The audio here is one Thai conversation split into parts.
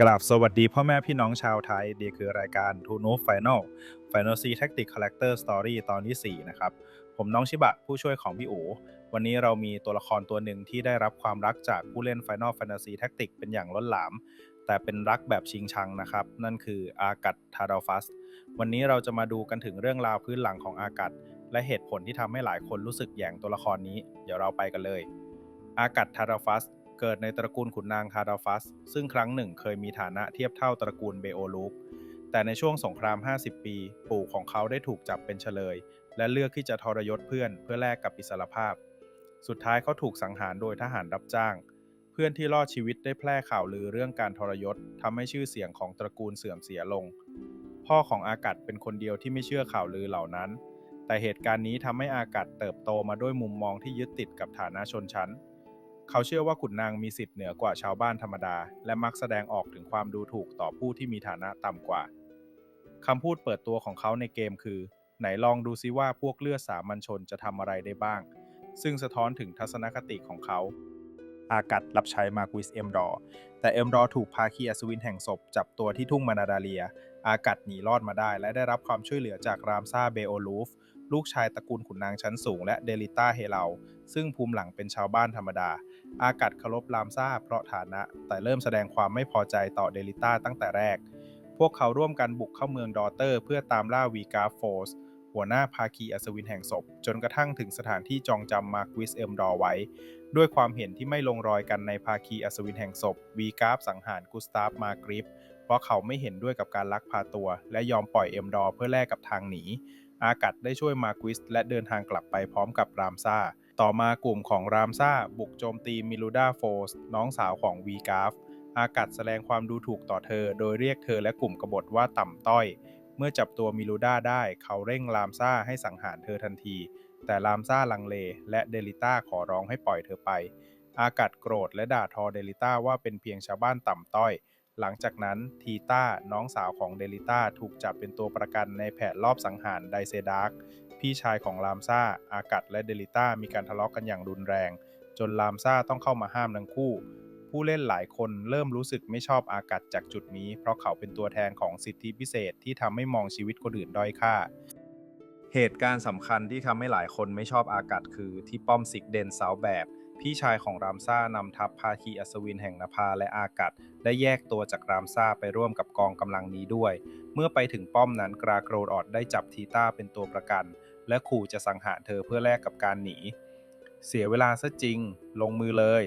กราบสวัสดีพ่อแม่พี่น้องชาวไทยนี่คือรายการ t o n o Final Final C Tactic Character Story ตอนที่ 4 นะครับ ผมน้องชิบะผู้ช่วยของพี่อูวันนี้เรามีตัวละครตัวหนึ่งที่ได้รับความรักจากผู้เล่น Final Fantasy Tactic เป็นอย่างล้นหลาม แต่เป็นรักแบบชิงชังนะครับ นั่นคืออากัตทาราฟัส วันนี้เราจะมาดูกันถึงเรื่องราวพื้นหลังของอากัตและเหตุผลที่ทำให้หลายคนรู้สึกแย่งตัวละครนี้ เดี๋ยวเราไปกันเลย อากัตทาราฟัส เกิดในตระกูลขุนนางคาราฟัส ซึ่งครั้งหนึ่งเคยมีฐานะเทียบเท่าตระกูลเบโอลูกแต่ในช่วงสงคราม 50 ปี ปู่ของเขาได้ถูกจับเป็นเฉลย และเลือกที่จะทรยศเพื่อนเพื่อแลกกับอิสรภาพ สุดท้ายเขาถูกสังหารโดยทหารรับจ้าง เพื่อนที่รอดชีวิตได้แพร่ข่าวลือเรื่องการทรยศทำให้ชื่อเสียงของตระกูลเสื่อมเสียลง พ่อของอากัดเป็นคนเดียวที่ไม่เชื่อข่าวลือเหล่านั้น แต่เหตุการณ์นี้ทำให้อากัดเติบโตมาด้วยมุมมองที่ยึดติดกับฐานะชนชั้น เขาเชื่อว่าขุนนางมีสิทธิ์เหนือกว่าชาวบ้านธรรมดา และมักแสดงออกถึงความดูถูกต่อผู้ที่มีฐานะต่ำกว่าคำพูดเปิดตัวของเขาในเกมคือ ไหนลองดูซิว่าพวกเลือดสามัญชนจะทำอะไรได้บ้าง ซึ่งสะท้อนถึงทัศนคติของเขา อากัดรับใช้มาร์ควิสเอ็มรอแต่เอ็มรอถูกภาคีอัศวินแห่งศพจับตัวที่ทุ่งมานาดาเลีย อากัดหนีรอดมาได้ และได้รับความช่วยเหลือจากรามซาเบโอลูฟลูกชายตระกูลขุนนางชั้นสูงและเดลิต้าเฮเลาซึ่งภูมิหลังเป็นชาวบ้านธรรมดา อากัดเคารพรามซาเพราะฐานะ แต่เริ่มแสดงความไม่พอใจต่อเดลิต้าตั้งแต่แรก พวกเขาร่วมกันบุกเข้าเมืองดอเตอร์ เพื่อตามล่าวีกาโฟสหัวหน้าภาคีอัศวินแห่งศพ จนกระทั่งถึงสถานที่จองจำมาร์ควิสเอมดอไว้ ด้วยความเห็นที่ไม่ลงรอยกันในภาคีอัศวินแห่งศพ วีกาฟสังหารกุสตาฟมากริฟเพราะเขาไม่เห็นด้วยกับการลักพาตัว และยอมปล่อยเอมดอเพื่อแลกกับทางหนีอากัดได้ช่วยมาร์ควิสและเดินทางกลับไปพร้อมกับรามซ่า ต่อมากลุ่มของรามซาบุกโจมตีมิลูดาโฟสน้องสาวของวีกาฟ อากัดแสดงความดูถูกต่อเธอ โดยเรียกเธอและกลุ่มกบฏว่าต่ำต้อย เมื่อจับตัวมิลูดาได้ เขาเร่งลามซ่าให้สังหารเธอทันที แต่ลามซ่าลังเล และเดลิต้าขอร้องให้ปล่อยเธอไป อากัดโกรธและด่าทอเดลิต้าว่าเป็นเพียงชาวบ้านต่ำต้อยหลังจากนั้นทีต้าน้องสาวของเดลิต้าถูกจับเป็นตัวประกันในแผนรอบสังหารไดเซดาร์ก พี่ชายของลามซ่า อากัดและเดลิต้ามีการทะเลาะกกันอย่างรุนแรง จนลามซ่าต้องเข้ามาห้ามทั้งคู่ ผู้เล่นหลายคนเริ่มรู้สึกไม่ชอบอากัดจากจุดนี้ เพราะเขาเป็นตัวแทนของสิทธิพิเศษที่ทำให้มองชีวิตคนอื่นด้อยค่า เหตุการณ์สำคัญที่ทำให้หลายคนไม่ชอบอากัดคือที่ป้อมซิกเดนเซาแบบ พี่ชายของรามซ่านำทัพภาคีอัศวินแห่งนภาและอากัดได้แยกตัวจากรามซ่าไปร่วมกับกองกำลังนี้ด้วยเมื่อไปถึงป้อมนั้นกราโกรดออดได้จับทีต้าเป็นตัวประกัน และขู่จะสังหารเธอเพื่อแลกกับการหนี เสียเวลาซะจริง ลงมือเลย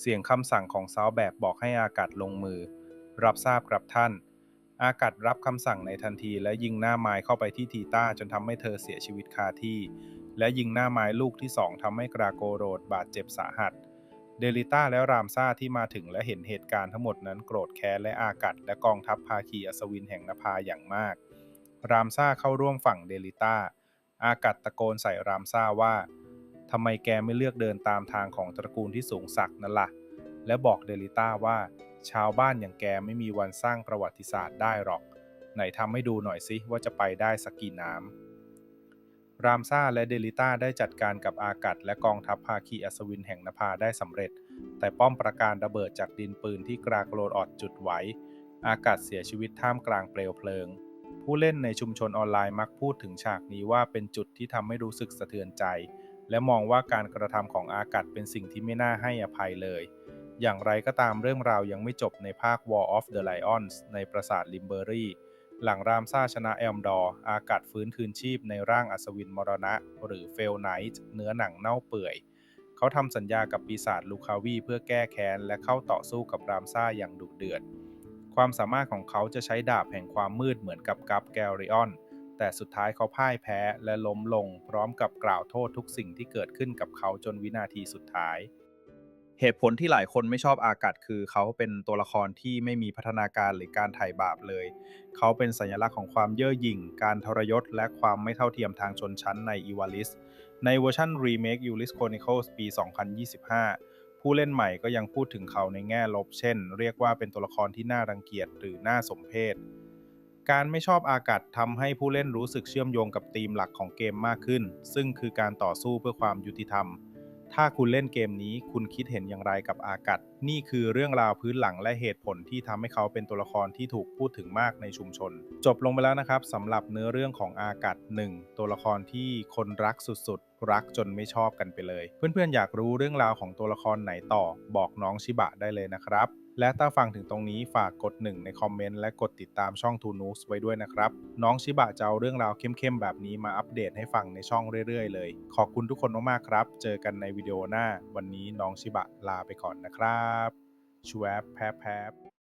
เสียงคำสั่งของซาวแบบบอกให้อากัดลงมือ รับทราบครับท่าน อากัดรับคำสั่งในทันทีและยิงหน้าไม้เข้าไปที่ทีต้าจนทำให้เธอเสียชีวิตคาที่ และยิงหน้าไม้ลูกที่สองทำให้กราโกโรดบาดเจ็บสาหัสเดลิต้าและรามซาที่มาถึงและเห็นเหตุการณ์ทั้งหมดนั้นโกรธแค้นและอากัดและกองทัพภาคีอัศวินแห่งนภาอย่างมาก รามซาเข้าร่วมฝั่งเดลิต้า อากัดตะโกนใส่รามซ่าว่าทำไมแกไม่เลือกเดินตามทางของตระกูลที่สูงสักนั่นละ่ะ และบอกเดลิต้าว่า ชาวบ้านอย่างแกไม่มีวันสร้างประวัติศาสตร์ได้หรอก ไหนทำให้ดูหน่อยสิว่าจะไปได้สักกี่น้ำรามซ่าและเดลิต้าได้จัดการกับอากัดและกองทัพภาคีอัศวินแห่งนภาได้สำเร็จ แต่ป้อมประการระเบิดจากดินปืนที่กราโกรดออดจุดไว้ อากัดเสียชีวิตท่ามกลางเปลวเพลิง ผู้เล่นในชุมชนออนไลน์มักพูดถึงฉากนี้ว่าเป็นจุดที่ทำให้รู้สึกสะเทือนใจ และมองว่าการกระทำของอากัดเป็นสิ่งที่ไม่น่าให้อภัยเลย อย่างไรก็ตามเรื่องราวยังไม่จบในภาค War of the Lions ในปราสาทลิมเบอรี่หลังรามซาชนะแอมดอร์อากัดฟื้นคืนชีพในร่างอัศวินมรณะ หรือเฟลไนท์เนื้อหนังเน่าเปื่อย เขาทำสัญญากับปีศาจลูคาวีเพื่อแก้แค้น และเข้าต่อสู้กับรามซาอย่างดุเดือด ความสามารถของเขาจะใช้ดาบแห่งความมืดเหมือนกับกัปแกริออน แต่สุดท้ายเขาพ่ายแพ้และล้มลง พร้อมกับกล่าวโทษทุกสิ่งที่เกิดขึ้นกับเขาจนวินาทีสุดท้าย เหตุผลที่หลายคนไม่ชอบอากัดคือเขาเป็นตัวละครที่ไม่มีพัฒนาการหรือการไถ่บาปเลย เขาเป็นสัญลักษณ์ของความเย่อหยิ่ง การทรยศ และความไม่เท่าเทียมทางชนชั้นในอีวาลิส ในเวอร์ชัน Remake Ulyss Chronicles ปี 2025 ผู้เล่นใหม่ก็ยังพูดถึงเขาในแง่ลบ เช่น เรียกว่าเป็นตัวละครที่น่ารังเกียจหรือน่าสมเพชการไม่ชอบอากาศทำให้ผู้เล่นรู้สึกเชื่อมโยงกับธีมหลักของเกมมากขึ้น ซึ่งคือการต่อสู้เพื่อความยุติธรรม ถ้าคุณเล่นเกมนี้คุณคิดเห็นอย่างไรกับอากัด นี่คือเรื่องราวพื้นหลังและเหตุผลที่ทำให้เขาเป็นตัวละครที่ถูกพูดถึงมากในชุมชน จบลงไปแล้วนะครับสำหรับเนื้อเรื่องของอากัด 1 ตัวละครที่คนรักสุดๆ รักจนไม่ชอบกันไปเลย เพื่อนๆอยากรู้เรื่องราวของตัวละครไหนต่อ บอกน้องชิบะได้เลยนะครับ และถ้าฟังถึงตรงนี้ฝากกด 1 ในคอมเมนต์และกดติดตามช่อง t o n e w s ไว้ด้วยนะครับ น้องชิบะจะเอาเรื่องราวเข้มๆ แบบนี้มาอัปเดตให้ฟังในช่องเรื่อยๆ เลย ขอบคุณทุกคนมากๆครับ เจอกันในวิดีโอหน้า วันนี้น้องชิบะลาไปก่อนนะครับชวบแพบแพบ